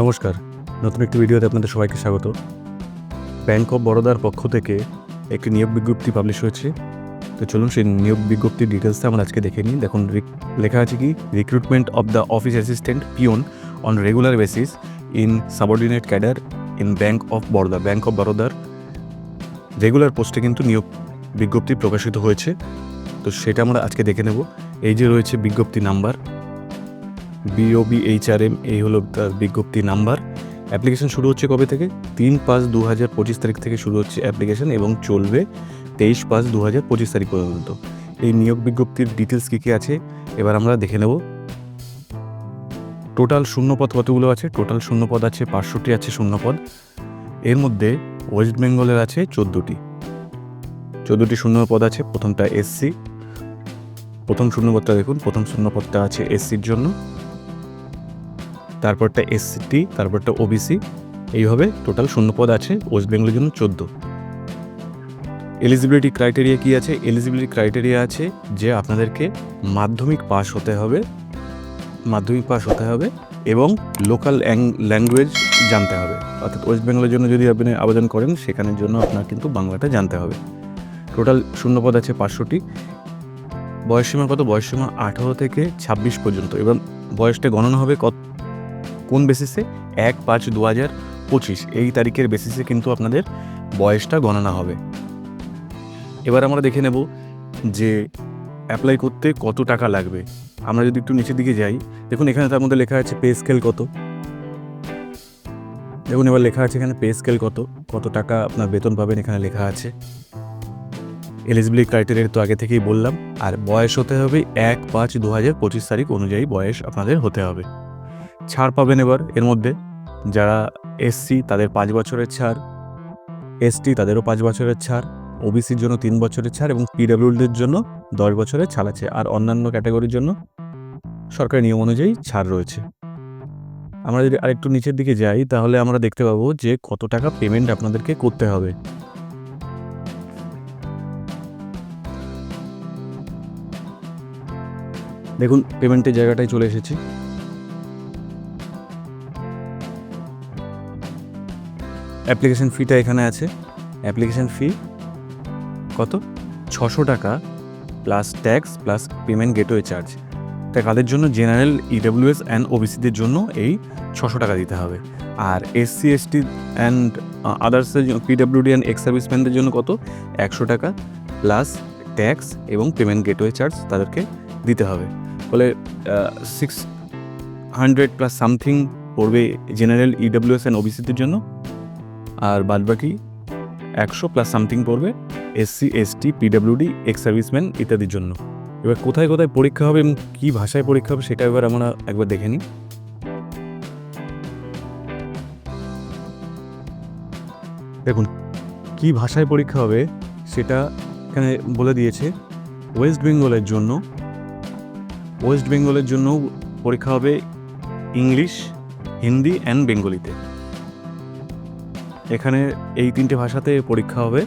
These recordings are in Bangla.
নমস্কার। নতুন একটি ভিডিওতে আপনাদের সবাইকে স্বাগত। ব্যাংক অফ বরোদার পক্ষ থেকে একটি নিয়োগ বিজ্ঞপ্তি পাবলিশ হয়েছে। তো চলুন সেই নিয়োগ বিজ্ঞপ্তির ডিটেলসটা আমরা আজকে দেখে নিই। দেখুন লেখা আছে কি? Recruitment of the office assistant peon on regular basis in subordinate cadre in bank of Baroda bank of বরোদার regular পোস্টে কিন্তু নিয়োগ বিজ্ঞপ্তি প্রকাশিত হয়েছে। তো সেটা আমরা আজকে দেখে নেব। এই যে রয়েছে বিজ্ঞপ্তি নাম্বার বিওবি এইচআরএম এই হলো তার বিজ্ঞপ্তি নাম্বার। অ্যাপ্লিকেশন শুরু হচ্ছে কবে থেকে? তিন পাঁচ দু হাজার পঁচিশ তারিখ থেকে শুরু হচ্ছে অ্যাপ্লিকেশন এবং চলবে তেইশ পাঁচ দু হাজার পঁচিশ তারিখ পর্যন্ত। এই নিয়োগ বিজ্ঞপ্তির ডিটেলস কী কী আছে? এবার আমরা দেখে নেব। টোটাল শূন্যপদ কতগুলো আছে? টোটাল শূন্যপদ আছে পাঁচশোটি আছে শূন্যপদ। এর মধ্যে ওয়েস্ট বেঙ্গলের আছে চোদ্দোটি। চোদ্দোটি শূন্যপদ আছে, প্রথমটা এসসি। প্রথম শূন্যপদটা দেখুন, প্রথম শূন্যপদটা আছে এসসির জন্য। তারপরটা এসসিটি তারপরটা ওবিসি এইভাবে টোটাল শূন্যপদ আছে ওয়েস্ট বেঙ্গলের জন্য চোদ্দ। এলিজিবিলিটি ক্রাইটেরিয়া কি আছে? এলিজিবিলিটি ক্রাইটেরিয়া আছে যে আপনাদেরকে মাধ্যমিক পাস হতে হবে, মাধ্যমিক পাস হতে হবে এবং লোকাল ল্যাঙ্গুয়েজ জানতে হবে। অর্থাৎ ওয়েস্ট বেঙ্গলের জন্য যদি আপনি আবেদন করেন, সেখানের জন্য আপনার কিন্তু বাংলাটা জানতে হবে। টোটাল শূন্যপদ আছে পাঁচশোটি। বয়সসীমা কত? বয়সসীমা আঠারো থেকে ছাব্বিশ পর্যন্ত। এবার বয়সটা গণনা হবে কত? কোন বেসিসে এক পাঁচ দু হাজার পঁচিশ। এই তারিখের বেসিসে কিন্তু আপনাদের বয়সটা গণনা হবে। এবার আমরা দেখে নেব যে অ্যাপ্লাই করতে কত টাকা লাগবে। আমরা যদি একটু নিচের দিকে যাই, দেখুন এখানে তার মধ্যে লেখা আছে পে স্কেল কত। দেখুন এবার লেখা আছে এখানে পে স্কেল কত কত টাকা আপনার বেতন পাবেন এখানে লেখা আছে। এলিজিবিলিটি ক্রাইটেরিয়া তো আগে থেকেই বললাম, আর বয়স হতে হবে এক পাঁচ দু হাজার পঁচিশ তারিখ অনুযায়ী বয়স আপনাদের হতে হবে। ছাড় পাবেন এবার এর মধ্যে। যারা এসসি তাদের পাঁচ বছরের ছাড় এসটি তাদেরও পাঁচ বছরের ছাড় ওবিসির জন্য তিন বছরের ছাড় এবং পিডাব্লিউডির জন্য দশ বছরের ছাড় আছে। আর অন্যান্য ক্যাটাগরির জন্য সরকারি নিয়ম অনুযায়ী ছাড় রয়েছে। আমরা যদি আরেকটু নিচের দিকে যাই, তাহলে আমরা দেখতে পাবো যে কত টাকা পেমেন্ট আপনাদেরকে করতে হবে। দেখুন পেমেন্টের জায়গাটায় চলে এসেছি। অ্যাপ্লিকেশন ফিটা এখানে আছে। অ্যাপ্লিকেশন ফি কত? ছশো টাকা plus tax plus payment gateway charge তা কাদের জন্য? জেনারেল ইডব্লিউএস অ্যান্ড ওবিসিদের জন্য এই ছশো টাকা দিতে হবে। আর এসসি এসটি অ্যান্ড আদার্সের পিডব্লিউডি অ্যান্ড এক্স সার্ভিসম্যানদের জন্য কত? একশো টাকা প্লাস ট্যাক্স এবং পেমেন্ট গেটওয়ে চার্জ তাদেরকে দিতে হবে। ফলে সিক্স হান্ড্রেড প্লাস সামথিং পড়বে জেনারেল ইডব্লিউএস অ্যান্ড ওবিসিদের জন্য। আর বাদবাকি একশো প্লাস সামথিং পড়বে SC ST PWD ex serviceman ইত্যাদির জন্য। এবার কোথায় কোথায় পরীক্ষা হবে এবং কী ভাষায় পরীক্ষা হবে সেটা এবার আমরা একবার দেখে নিই। দেখুন, কী ভাষায় পরীক্ষা হবে সেটা এখানে বলে দিয়েছে ওয়েস্ট বেঙ্গলের জন্য। ওয়েস্ট বেঙ্গলের জন্য পরীক্ষা হবে ইংলিশ হিন্দি অ্যান্ড বেঙ্গলিতে এখানে এই তিনটে ভাষাতে পরীক্ষা হবে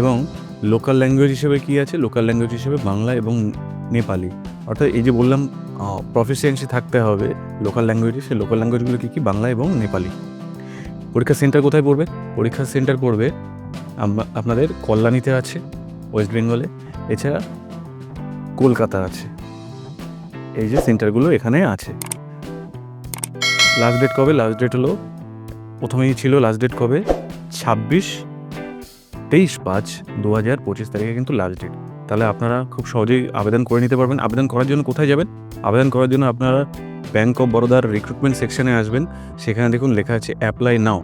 এবং লোকাল ল্যাঙ্গুয়েজ হিসেবে কী আছে? লোকাল ল্যাঙ্গুয়েজ হিসেবে বাংলা এবং নেপালি। অর্থাৎ এই যে বললাম প্রফিসিয়েন্সি থাকতে হবে লোকাল ল্যাঙ্গুয়েজে, সেই লোকাল ল্যাঙ্গুয়েজগুলো কী কী? বাংলা এবং নেপালি। পরীক্ষা সেন্টার কোথায় পড়বে? পরীক্ষা সেন্টার পড়বে আপনাদের কল্যাণীতে আছে, ওয়েস্ট বেঙ্গলে। এছাড়া কলকাতা আছে। এই যে সেন্টারগুলো এখানে আছে। লাস্ট ডেট কবে? লাস্ট ডেট হলো প্রথমেই ছিল লাস্ট ডেট কবে? ছাব্বিশ তেইশ পাঁচ দু হাজার পঁচিশ তারিখে কিন্তু লাস্ট ডেট তাহলে আপনারা খুব সহজেই আবেদন করে নিতে পারবেন। আবেদন করার জন্য কোথায় যাবেন? আবেদন করার জন্য আপনারা ব্যাংক অফ বরোদার রিক্রুটমেন্ট সেকশনে আসবেন। সেখানে দেখুন লেখা আছে অ্যাপ্লাই নাও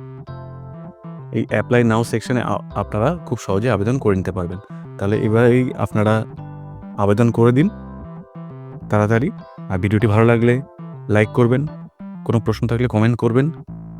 এই অ্যাপ্লাই নাও সেকশনে আপনারা খুব সহজে আবেদন করে নিতে পারবেন। তাহলে এবারেই আপনারা আবেদন করে দিন তাড়াতাড়ি। আর ভিডিওটি ভালো লাগলে লাইক করবেন। কোনো প্রশ্ন থাকলে কমেন্ট করবেন।